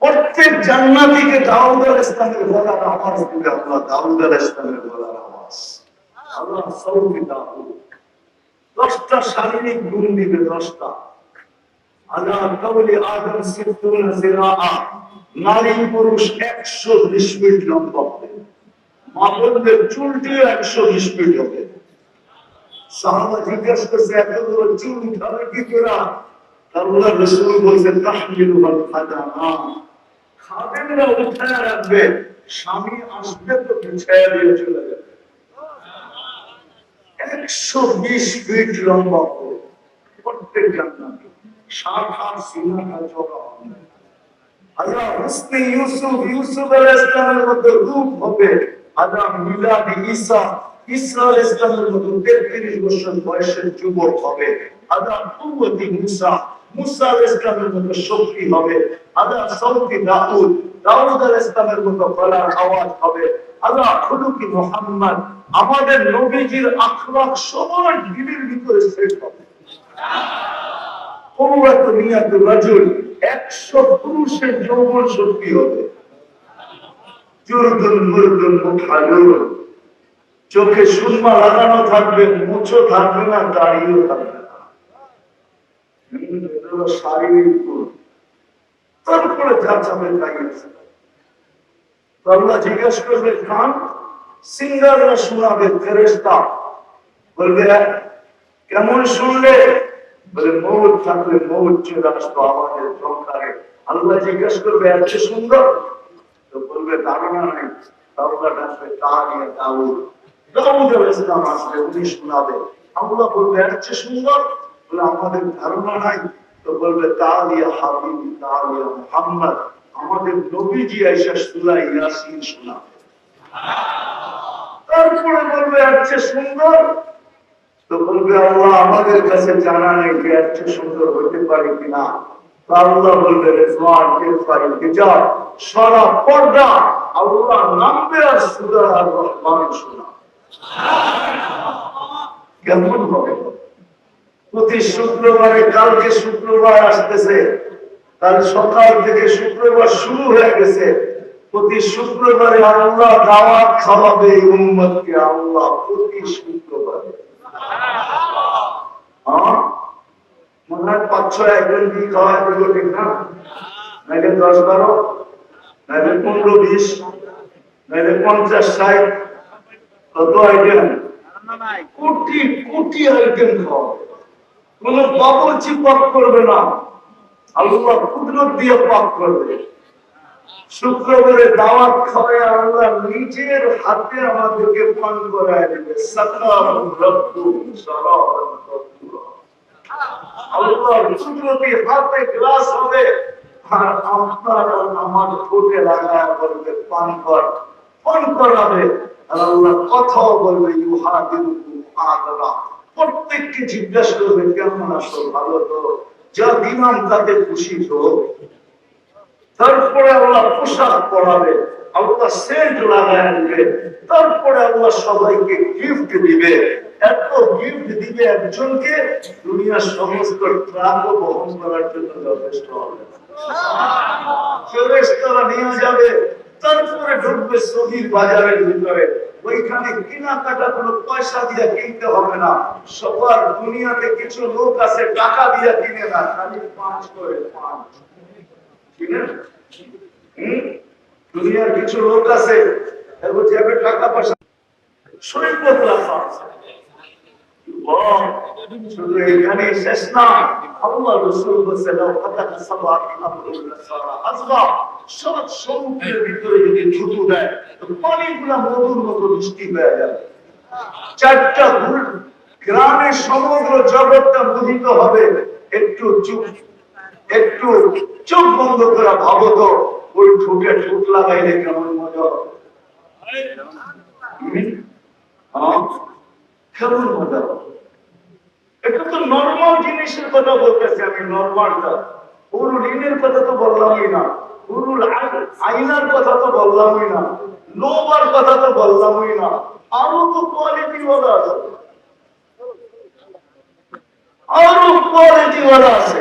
প্রত্যেক জান্নাতিকে দাউদ আল ইসলামের আওয়াজ দিবে আল্লাহ দাউদ ইসলামের গলার আওয়াজ। আল্লাহ সৌদি দাউদ। দশটা শারীরিক গুণ দিবে দশটা। আল্লাহ কবলি আদম নারী পুরুষ একশো বিশ ফিট লম্বা হবে মা বলবে চুলটিও একশো বিশ ফিট হবে। সাহাবা জিজ্ঞাসা করছে, এতগুলো চুল উঠাবে কি রসুল বলছে তাহমিলু খাদেমরা উঠায় রাখবে স্বামী আসবে তো বিছায়া দিয়ে চলে যাবে। একশো বিশ ফিট লম্বা করে প্রত্যেক জান্নাতে ষাট হাত সিনা হাত চড়া হবে ইউসুফ ইউসুফ আলাইহিস সালামের রূপ হবে। আল্লাহ মিলাদ ঈসা ঈসা আলাইহিস মতো 33 বছর বয়সের যুবক হবে। আল্লাহ কুওয়াতি মুসা মুসা আলাইহিস সালামের মতো শক্তি হবে। আল্লাহ সৌতি দাউদ দাউদ আলাইহিস সালামের মতো গলার আওয়াজ হবে। আল্লাহ খুলুকি মুহাম্মদ, আমাদের নবীজির আখলাক সবার দিলের ভিতরে হবে। রাজুল, একশো পুরুষের যৌবন শক্তি হবে। চোখে সুরমা লাগানো থাকবে, মুছো থাকবে না দাড়িও থাকবে না। এটা হলো শারীরিক গুণ। তারপরে যা যাবে তাই আছে তো আল্লাহ জিজ্ঞেস করবে, খান, সিঙ্গাররা শোনাবে ফেরেস্তা বলবে, কেমন শুনলে? বলে, মৌত থাকলে মৌত চলে আসতো আমাদের সংসারে। আল্লাহ জিজ্ঞেস করবে, এত সুন্দর? তো বলবে, ধারণা নাই। তাহলে ডাকবে, তা নিয়ে দাউদ। সুন্দর? আমাদের সুন্দর? আল্লাহ কাছে জানা নেই যে সুন্দর হতে পারে কিনা। আল্লাহ বলবে পর্দা, আল্লাহ নামবে আর সুদা আর কেমন হবে প্রতি শুক্রবারে কালকে শুক্রবার আসতেছে। কাল সকাল থেকে শুক্রবার শুরু হয়ে গেছে। প্রতি শুক্রবারে আল্লাহ দাওয়াত খাওয়াবে উম্মতকে আল্লাহ প্রতি শুক্রবারে। হ্যাঁ? পাঁচ ছয় একজন কি খাওয়া ঠিক না? দশ বারো, নাইলে পনেরো বিশ, নাইলে পঞ্চাশ ষাট। কত আইটেম কোটি কোটি আইটেম কোন বাবুর্চি পাক করবে না। আল্লাহ কুদরত দিয়ে পাক করবে। শুক্রবারে দাওয়াত খাওয়ায় আল্লাহ নিজের হাতে আমাদেরকে পান করায় দেবে। সাকার রব্বু রব্বুরা। কুদরতি হাতে গ্লাস হবে। আর আপনার আমার ঠোঁটে লাগায় বলবে, পান কর। পান করাবে। আর আল্লাহ কথাও বলবে ইউহাদিরুকুম আদরা প্রত্যেককে জিজ্ঞাসা করবে কেমন আছো? ভালো তো? যা দিলাম তাতে খুশি তো? তারপরে আল্লাহ পোশাক পরাবে আল্লাহ সেন্ট লাগায় দিবে তারপরে আল্লাহ সবাইকে গিফট দিবে। এত গিফট দিবে একজনকে দুনিয়ার সমস্ত ট্রাকও বহন করার জন্য যথেষ্ট হবে। নিয়ে যাবে। তারপরে ঢুকবে সবির বাজারের ভিতরে। ওইখানে কেনাকাটা কোনো পয়সা দিয়ে কিনতে হবে না। সবার দুনিয়াতে কিছু লোক আছে, টাকা দিয়ে কিনে না, খালি পাঁচ করে পাঁচ কিনে দুনিয়ার কিছু লোক আছে টাকা পয়সা। সৈকত রাখা আছে। এখানে শেষ না আল্লাহ রসুল সমুদ্রের ভিতরে যদি থুতু দেয় মধুর মতো হয়ে যাবে চারটা ভুল সমগ্র জগৎটা মোহিত হবে একটু চুপ একটু চোখ বন্ধ করে ভাবো তো ওই ঠোঁটে ঠোঁট লাগাইলে কেমন মজা? কেমন মজা? এটা তো নর্মাল জিনিসের কথা বলতেছি আমি নর্মালটা পুরো ঋণের কথা তো বললামই না। আইনার কথা তো বললামই না। লোবার কথা তো বললামই না। আরও তো কোয়ালিটি আছে। আরও কোয়ালিটি আছে।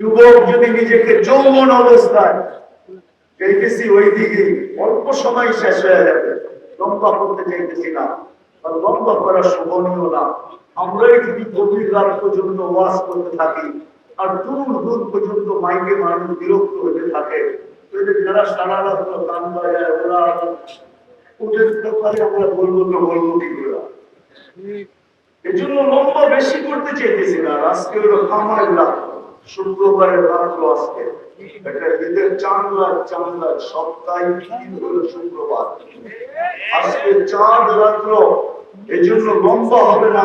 যুবক যদি নিজেকে যৌবন অবস্থায় চাইতেছি ওই দিকে অল্প সময় শেষ হয়ে যাবে। লম্বা করতে চাইতেছি না। লম্বা করা শোভনীয় না আমরাই যদি গভীর রাত পর্যন্ত ওয়াজ করতে থাকি, আর দূর দূর পর্যন্ত মাইকে মানুষ বিরক্ত হতে থাকে যারা সারা রাত গান বাজায়, ওরা ওদের ব্যাপারে আমরা বলব তো বলব কি করে? এই লম্বা বেশি করতে চাইতেছি না। আজকে হলো কামাই লাভ শুক্রবারের রাত্র আজকে। এটা ঈদের চাঁদলা চাঁদলা সপ্তাহে তিন হলো শুক্রবার। আজকে চাঁদ রাত্র লম্বা হবে না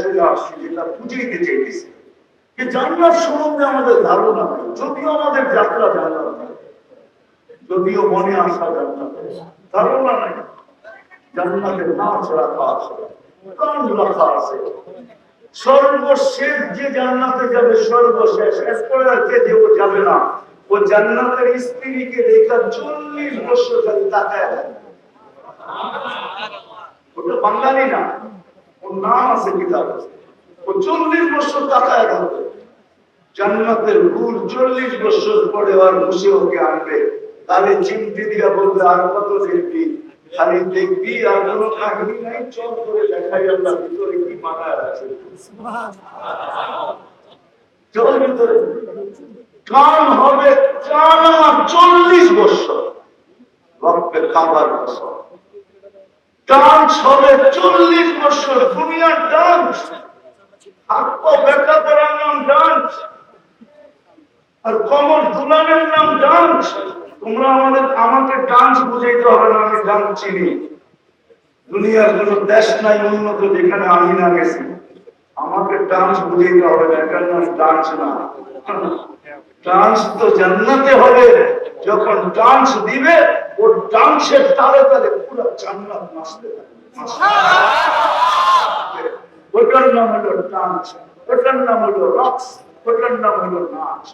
চলে যেটা চাইতেছি যে সম্বন্ধে আমাদের ধারণা যদিও আমাদের যাত্রা যদিও মনে আসা ধারণা নাই রাখা আছে গান রাখা আছে। সর্বশেষ যে জান্নাতে যাবে, সর্বশেষ যে ও যাবে না, ও জান্নাতের স্ত্রীকে দেখা চল্লিশ বছর খালি তাকায়। ওটা বাঙালি না ওর নাম আছে কিতাব। ও চল্লিশ বছর তাকায় থাকবে। জান্নাতের ভুল চল্লিশ বছর পরে আর বসে ওকে আনবে। তাহলে চিমটি দিয়া বলবে আর কত দেখবি? খালি দেখবি আর কোনো কাহিনী নাই। চল করে দেখাই ভিতরে কি মানায় আছে। চল ভিতরে। কান হবে টানা চল্লিশ বছর। রক্তের খাবার বছর ডান্স হবে, চল্লিশ বছর দুনিয়ার ডান্স। করার নাম ডান্স। আর নাম ডান্স। তোমরা আমাদের, আমাকে ডান্স বুঝাইতে হবে না, আমি ডান্স চিনি। দুনিয়ার কোন দেশ নাই উন্নত যেখানে আমি না গেছি। আমাকে ডান্স বুঝাইতে হবে না নাম ডান্স না। ডান্স তো জান্নাতে হবে। যখন ডান্স দিবে ও ডান্সের তালে তালে পুরো জান্নাত নাচতে থাকবে। ওটার নাম হলো ডান্স ওটার নাম হলো রক্স ওটার নাম হলো নাচ।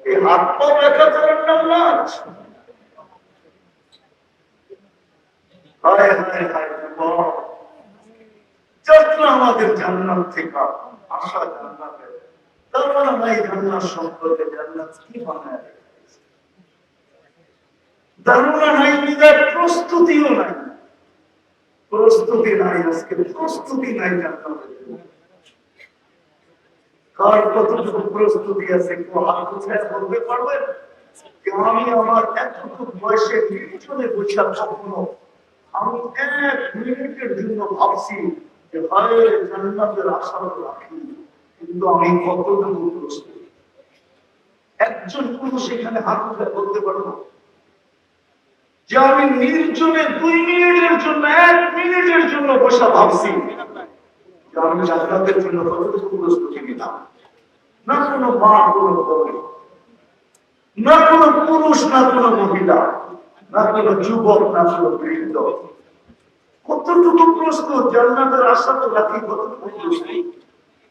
এই হাত পা ব্যথা করার নাম নাচ। হায় হায় হায় যত্ন আমাদের জান্নাত থেকে আশা জান্নাতের তারপর আমরা এই জান্নাত সম্পর্কে কি ধারণা নাই প্রস্তুতিও নাই। প্রস্তুতি নাই, আজকে প্রস্তুতি নাই কার কতটুকু প্রস্তুতি আছে বলতে পারবেন আমি আমার এতটুকু বয়সে কখনো আমি এক মিনিটের জন্য ভাবছি যে হায়, জান্নাতের আশা রাখি। কিন্তু আমি কতটুকু প্রস্তুত একজন পুরুষ এখানে হাত উঠে বলতে পারব যে আমি নির্জনে দুই মিনিটের জন্য, এক মিনিটের জন্য বসে ভাবছি। আমি জান্নাতের জন্য কতটুকু প্রস্তুতি না কোনো মা কোনো না কোনো পুরুষ, না কোনো মহিলা। না কোনো যুবক, না কোনো বৃদ্ধ। কতটুকু প্রস্তুত জান্নাতের আশা তো রাখি কতটুকু প্রস্তুত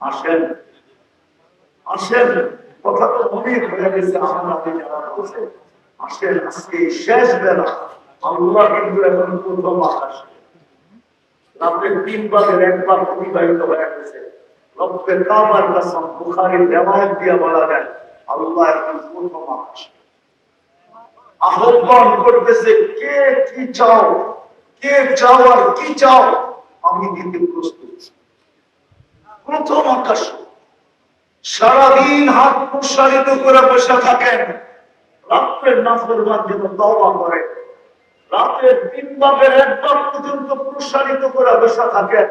আসেন। আসেন। কথা তো অনেক হয়ে গেছে আসেন, আজকে শেষ বেলা। আল্লাহ কিন্তু এখন প্রথম আকাশ। বলা যায়, আল্লাহ আকাশ। আহ্বান করতেছে, কে কি চাও? কে চাও আর কি চাও? আমি দিতে প্রস্তুত। প্রথম আকাশ। সারাদিন হাত প্রসারিত করে বসে থাকেন। রাত্রের নাফরমান যেন দওয়া করে রাতের তিন ভাগের এক ভাগ পর্যন্ত প্রসারিত করে বসে থাকেন।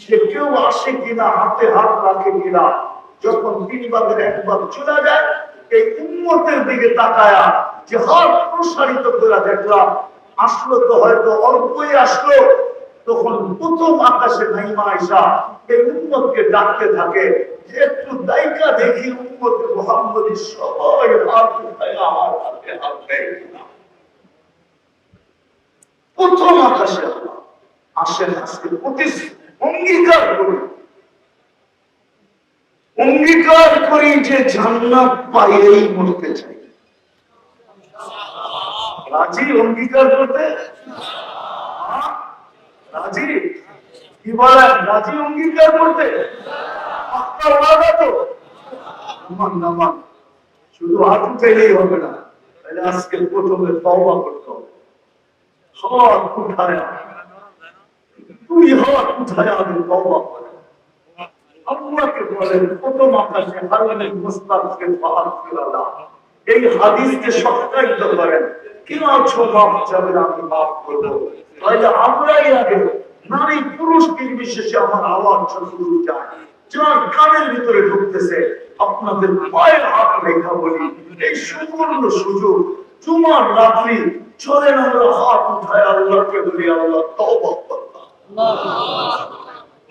যে কেউ আসে কিনা, হাতে হাত রাখে কিনা, যখন তিন ভাগের একবার চলে যায়, এই উন্মতের দিকে তাকায়া যে হাত প্রসারিত করে দেখলাম, আসলো তো হয়তো অল্পই আসলো তখন প্রথম আকাশে নাইমা আইসা এই উন্মতকে ডাকতে থাকে যে একটু দায়িকা দেখি উম্মতে মোহাম্মদী, সবাই হাত উঠায়, আমার হাতে হাত দেয় প্রথম আকাশে আসেন, আজকে প্রতি অঙ্গীকার করি। অঙ্গীকার করি যে জান্নাত পাইলেই মরতে চাই। রাজি অঙ্গীকার করতে? রাজি? কি বলেন, রাজি অঙ্গীকার করতে? আপনার তো নামান শুধু হাত উঠেলেই হবে না, তাহলে আজকে প্রথমে তওবা করতে হবে। তুই আমি তওবা আল্লাহকে বলেন মুস্তাফকে পাহাড় এই হাদিসকে সত্যায়িত করেন, কেন মাপ যাবে আমি মাফ করব। তাহলে আমরাই আগে নারী পুরুষ নির্বিশেষে আমার আওয়াজ শুরু যায় যার কানের ভিতরে ঢুকতেছে, আপনাদের পায়ের হাত লেখা বলি, এই সুবর্ণ সুযোগ, জুমার রাত্রি চলেন আমরা হাত উঠায় আল্লাহকে বলি, আল্লাহ তওবা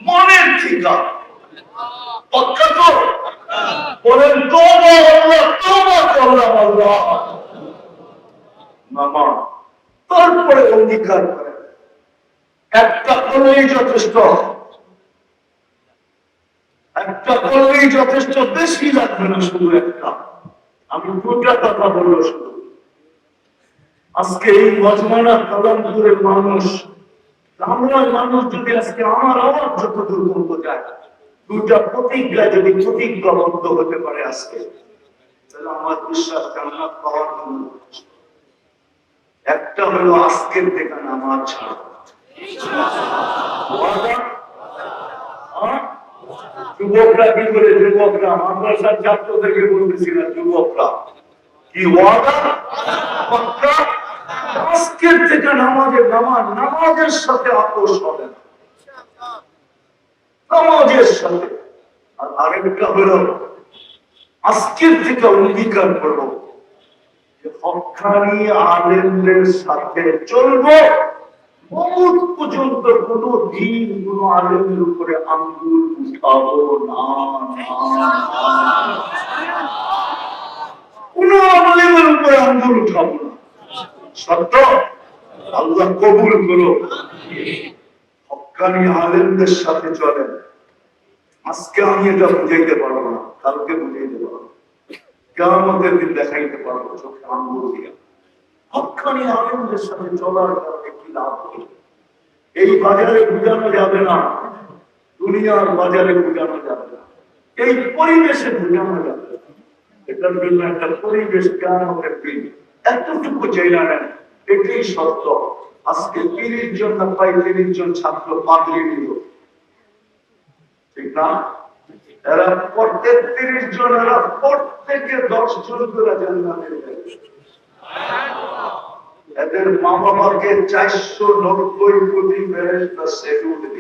মনের ঠিকা পক্কা তো? বলেন, তওবা আল্লাহ তওবা করলাম আল্লাহ মামা তারপরে অঙ্গীকার করেন একটা করলেই যথেষ্ট। একটা করলেই যথেষ্ট, বেশি লাগবে না শুধু একটা। আমি দুটা কথা শুধু। আজকে এই মজমানা কালামপুরের মানুষ মানুষ যদি আজকে আমার আওয়াজ যতদূর পর্যন্ত যায় দুটা প্রতিজ্ঞা যদি প্রতিজ্ঞাবদ্ধ হতে পারে আজকে, তাহলে আমার বিশ্বাস জান্নাত পাওয়ার জন্য। একটা হলো আজকের থেকে আমার ছাড়া? যুবকরা কি করে যুবকরা? মাদ্রাসার ছাত্রদেরকে বলতেছিলাম যুবকরা। কি আজকের থেকে নামাজের নামাজ, নামাজের সাথে আপোষ হবে না। নামাজের সাথে। আর আরেকটা হলো, আজকের থেকে অঙ্গীকার করব হকানি আলেমদের সাথে চলবো। মৌত পর্যন্ত কোন দিন কোন আলেমের উপরে আঙ্গুল উঠাবো না। কোন আলেমের উপরে আঙ্গুল উঠাবো না। সত্য আল্লাহ কবুল করো। হকানি আলেমদের সাথে চলেন। আজকে আমি এটা বুঝাইতে পারব না, কালকে বুঝাইতে পারব কেমতের দিন দেখাইতে পারব চোখে আঙ্গুল দিয়া। হকানি আলেমদের সাথে চলার এই বাজারে বুঝানো যাবে না। দুনিয়ার বাজারে বুঝানো যাবে না। এই পরিবেশে বুঝানো যাবে। এটার জন্য একটা পরিবেশ কেমতের দিন এতটুকু চাইলা এটাই সত্য। আজকে তিরিশ জন না প্রায় তিরিশ জন ছাত্র পাগলি নিল ঠিক না? এরা প্রত্যেক তিরিশ জন, এরা প্রত্যেকে দশ জন করে জান্নাতে। এদের মা বাবাকে চারশো নব্বই কোটি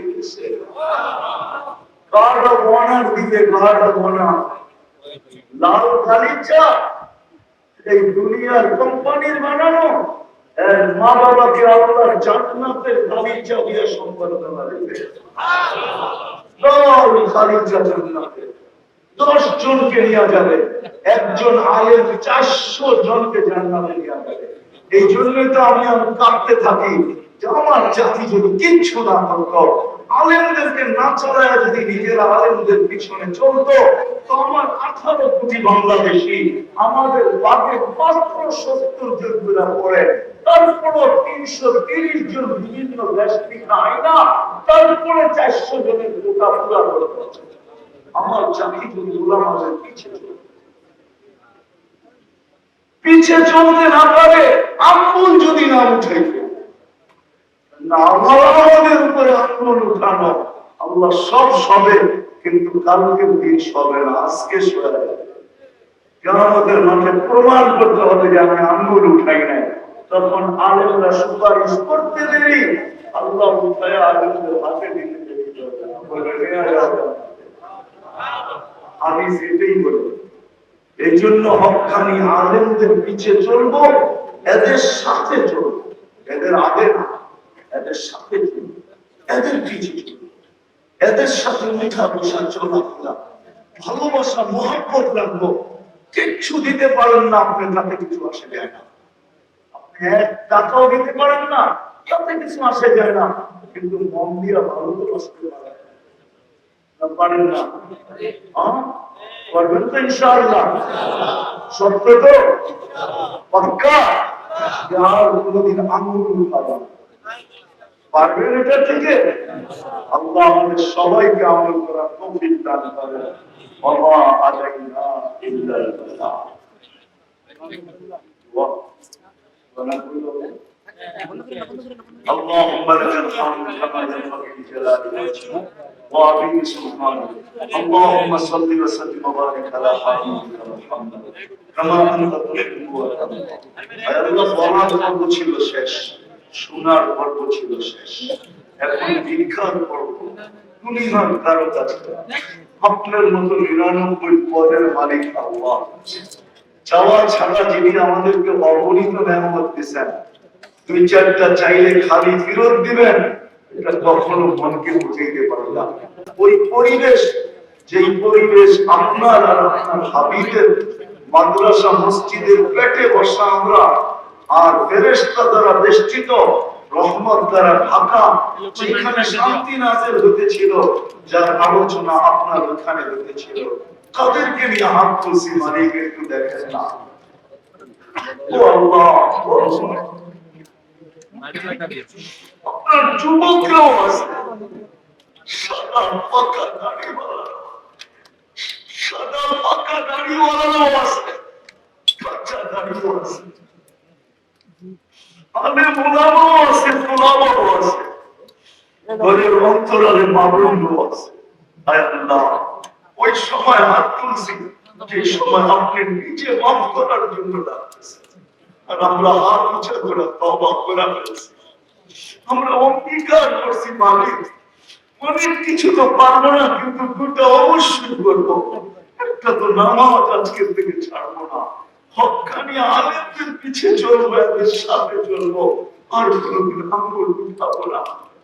দিয়েছে। দশ জনকে নেওয়া যাবে, একজন আলেম চারশো জনকে জান্নাতে নেওয়া যাবে। এই জন্যই তো আমি কাঁদতে থাকি যে আমার জাতি যদি কিচ্ছু না করতো, আলেমদেরকে না চড়ায় যদি নিজেরা আলেমদের পিছনে চলতো, তো আমার আঠারো কোটি বাংলাদেশি আমাদের মাত্র সত্তর জন তারপরও তিনশো তিরিশ জন বিভিন্ন দেশ থেকে আয়না তারপরে চারশো জনের গোটা পুরা আমার জাতি যদি চলতো পিছে চলতে না পারে, আঙ্গুল যদি না আমাদের উপরে উঠানো, আল্লাহ সব সবে, কিন্তু কালকে দিন সবে না, আজকে সবে আমাদের মাঠে প্রমাণ করতে হবে যে আমি আঙ্গুল উঠাই নাই। তখন আলেমরা সুপারিশ করতে দেরি, আল্লাহ উঠায় আলেমদের হাতে দিতে দেরি। আমি সেটাই বলি এই জন্য হকানি আলেমদের পিছে চলবো, এদের সাথে চলবো। এদের আগে না, এদের সাথে চলবো। এদের পিছে চলবো। এদের সাথে বসা চলাফেরা ভালোবাসা, মহাব্বত রাখব। কিচ্ছু দিতে পারেন না, আপনার কাছে কিছু আসে যায় না। আপনি এক টাকাও দিতে পারেন না, তাতে কিছু আসে যায় না। কিন্তু মন দিয়ে ভালোবাসতে পারেন। পারেন না হ্যাঁ? পারবেন তো ইনশাআল্লাহ সত্য তো পাক্কা যার কোনোদিন আঙুল উঠাবেন পারবেন এটা থেকে আল্লাহ আমাদের সবাইকে আমল করার তৌফিক দান করেন ওয়া আলাইনা ইল্লাল বালাগ ওয়া ونقول اللهم لك الحمد كما ينبغي لجلال وجهك وعظيم سبحانك اللهم صل وسلم وبارك على حبيبك محمد كما انت تحب وترضى আয় আল্লাহ পড়ার পর্ব ছিল শেষ শোনার পর্ব ছিল শেষ এখন দীক্ষার পর্ব দুনিয়ার কারো কাছে আপনার মতো নিরানব্বই পদের মালিক আল্লাহ চাওয়া ছাড়া যিনি আমাদেরকে অগণিত মেহমত দিচ্ছেন দুই চারটা চাইলে খালি ফেরত দিবেন এটা কখনো মনকে পারে না। ওই পরিবেশ, যেই পরিবেশ আপনার আর আপনার মাদ্রাসা, মসজিদের পেটে বসা আমরা, আর ফেরেশতা দ্বারা বেষ্টিত, রহমত দ্বারা ঢাকা শান্তি নাজের হতেছিল, যার আলোচনা আপনার ওখানে হতেছিল। তাদেরকে নিয়ে হাত তুলছি, মালিক, একটু দেখেন না। ও আল্লাহ আপনার যুবকরাও আছে সাদা পাকা দাড়িওয়ালা সাদা পাকা দাড়িওয়ালাও আছে কাঁচা দাড়িও আছে ওই সময় হাত তুলছি যে সময় আপনি নিজে মাফ করার জন্য ডাকতেছেন আর আমরা হাত উঁচা করে তবা করে ফেলছি আমরা অঙ্গীকার করছি মালিক। অনেক কিছু তো পারব না, কিন্তু দুটো অবশ্যই করব। একটা তো নামাজ আজকের থেকে ছাড়বো না। হকানি আলেমদের পিছে চলবো এদের সাথে চলবো। আর কোনোদিন আঙ্গুল উঠাবো না।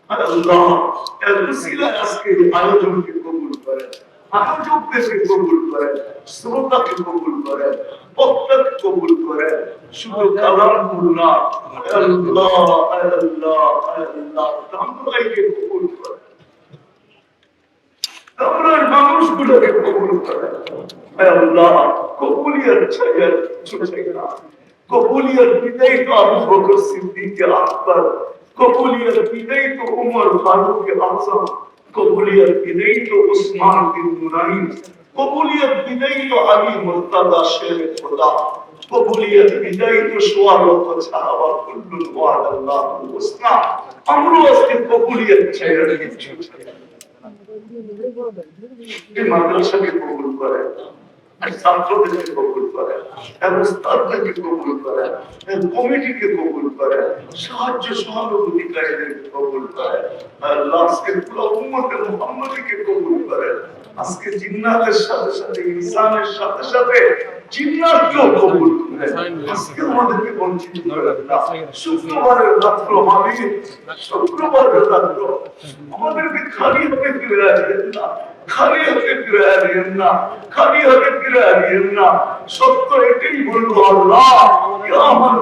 আল্লাহ এর আজকে আয়োজনকে কবুল করেন। আয়োজকদেরকে কবুল করেন, শ্রোতাকে কবুল করেন বক্তাকে কবুল করেন। শুধু কালাম না, আল্লাহ আল্লাহ আল্লাহ, আমরাইকে কবুল করেন। আমরার মানুষগুলোকে কবুল করেন। আল্লাহ, কবুলিয়ার ছায়ার ছুটে না। কবুলিয়ার বিদায় তো আবু বকর সিদ্দিক আকবর কবুলিয়ার বিদায় তো উমর ফারুক আজম কবুলিয়ার দিলেই তো উসমান বিন মুনাইম কবুলিয়ার দিলেই তো আলী মুর্তাদা শের খোদা কবুলিয়ার দিলেই তো সোয়া লক্ষ সাহাবা কুল্লুল ওয়াদাল্লাহ হুসনা আমরাও আজকে কবুলিয়ার ছেড়ে দিচ্ছি মাদ্রাসাকে কবুল করে। ছাত্রদেরকে কবুল করেন এবং উস্তাদদেরকে কবুল করেন কমিটিকে কবুল করেন সাহায্য সহানুভূতিকারীদেরকে কবুল করেন আর পুরো উম্মতের মুহাম্মদীকে কবুল করেন আজকে জিন্নাতের সাথে সাথে, ইনসানের সাথে সাথে জিন্নাতকেও কবুল করেন আজকে আমাদেরকে বঞ্চিত করেন না। শুক্রবারের রাত্র মালিক শুক্রবারের রাত্র আমাদেরকে খালি হতে ফিরে আসবেন না। খালি হতে ফিরে আসবেন না খালি হতে ফিরে আসবেন না সত্য এটাই বলবো আল্লাহ আমার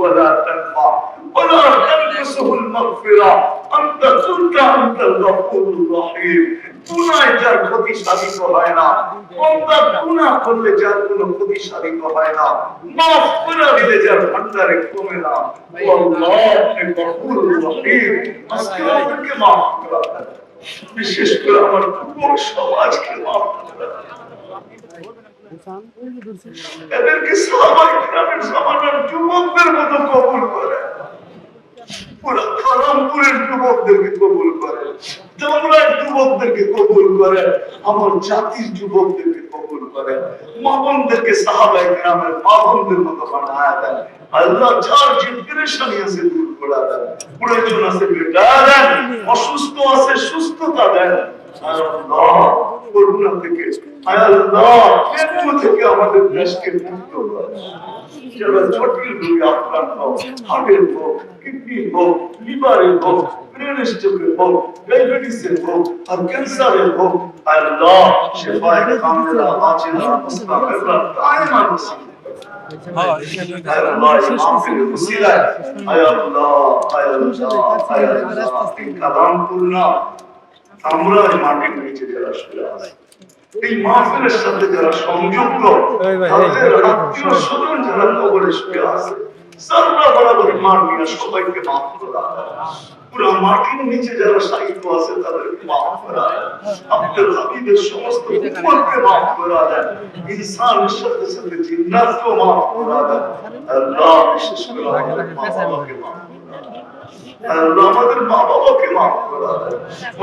ولا تنفع ولا تنقصه المغفرة أنت كنت أنت الغفور الرحيم গুনায় যার ক্ষতি সাধিত হয় না বন্দা গুনাহ করলে যার কোনো ক্ষতি সাধিত হয় না মাফ করে দিলে যার ভান্ডারে কমে না ও আল্লাহ আপনি গফুর রহিম আজকে আমাদেরকে মাফ করে দেন। বিশেষ করে আমার যুবক সমাজকে মাফ এদেরকে গ্রামের সমাজের যুবকদের মতো কবুল করে। পুরো যুবকদেরকে কবুল করে। যুবকদেরকে কবুল করে। আমার জাতির যুবকদেরকে কবুল করে। সাহাবাই গ্রামের মামনদের মতো বানায় দেন। আল্লাহ যার যে পেরেশানি আছে দূর করে দেন প্রয়োজন আছে বেটা দেন। অসুস্থ আছে, সুস্থতা দেন আল্লাহ করুণা থেকে আল্লাহ মৃত্যু থেকে আমাদের দেশকে মুক্ত করো। যারা জটিল রোগে আক্রান্ত হার্টের হোক কিডনি হোক লিভারের হোক ব্রেন স্ট্রোকের হোক ডায়াবেটিসের হোক আর ক্যান্সারের হোক আল্লাহ শেফায়ে কামিলা আজিলা মুস্তাফিরা দাইমা নসিব আমরা মাটির নিচে যারা শুয়ে আছি এই মাহফিলের সাথে যারা সংযুক্ত তাদের আত্মীয় স্বজন যারা কবরে শুয়ে আছে সবাইকে আমাদের মা বাবাকে মাফ করা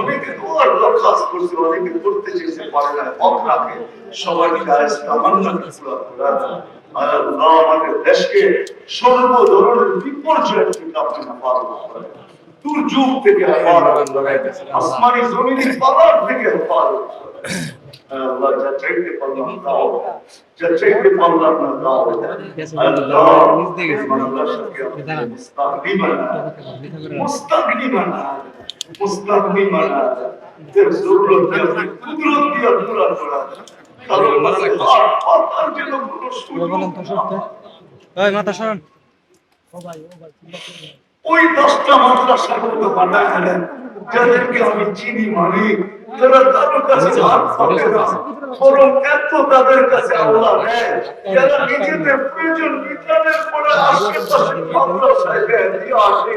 অনেকে দোয়ার দরখাস্ত করছে, অনেকে করতে চেয়েছে পারে না। হক রাখে সবাই গায়ে তামান্নাকে পুরা করা দেন। আর আল্লাহ আমাদের দেশকে সর্ব ধরনের বিপর্যয় থেকে আপনি হেফাজত করেন দুর্যোগ থেকে হেফাজত করেন আসমানি জমিনি পাহাড় থেকে হেফাজত করেন কুদরত দিয়া পুরা করা ওই মাথা সরান। ওই দশটা মাদ্রাসা গুলো বানালেন যাদেরকে আমি চিনি মানি। যারা তাদের কাছে হাত পাবে না বরং এত তাদের কাছে আল্লাহ নেয় যারা নিজেদের প্রয়োজন মিটানের পরে আশেপাশে মাদ্রাসায় দিয়ে আসে।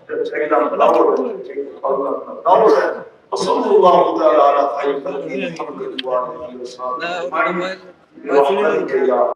şeyden davul davul وصلى الله تعالى على خير خلقه محمد وعلى اله وصحبه اجمعين